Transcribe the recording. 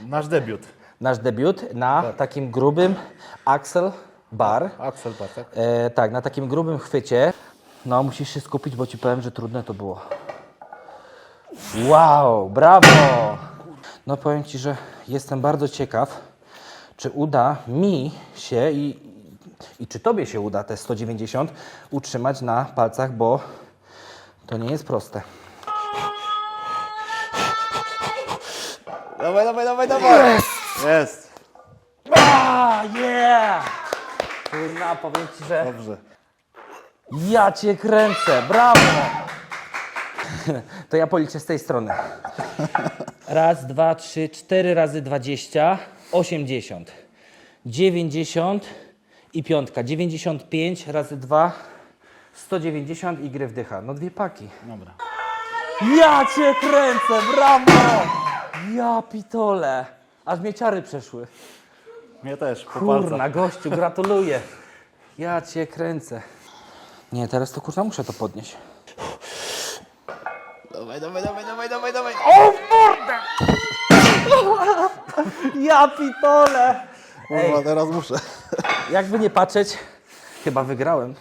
Nasz debiut. nasz debiut na takim grubym Axel Bar. Axel Bartek. E, tak, na takim grubym chwycie. No, musisz się skupić, bo ci powiem, że trudne to było. Wow, brawo! No, powiem ci, że jestem bardzo ciekaw, czy uda mi się i, i czy tobie się uda te 190 utrzymać na palcach, bo to nie jest proste. Dawaj, dawaj, dawaj, dawaj. Jest. A, yeah! Kurna, powiem ci, że Dobrze. ja cię kręcę, brawo! To ja policzę z tej strony. Raz, dwa, trzy, cztery razy dwadzieścia, osiemdziesiąt. Dziewięćdziesiąt i piątka. Dziewięćdziesiąt pięć razy dwa, sto dziewięćdziesiąt i gry wdycha. No dwie paki. Dobra. Ja cię kręcę, brawo! Ja pitole. Aż mnie ciary przeszły. Mnie też, po Kurna, palcach. gościu, gratuluję. Ja cię kręcę. Nie, teraz to kurna muszę to podnieść. Dawaj, dawaj, dawaj, dawaj, dawaj, dawaj. Ja pitole! Kurwa, teraz muszę. Jakby nie patrzeć, chyba wygrałem.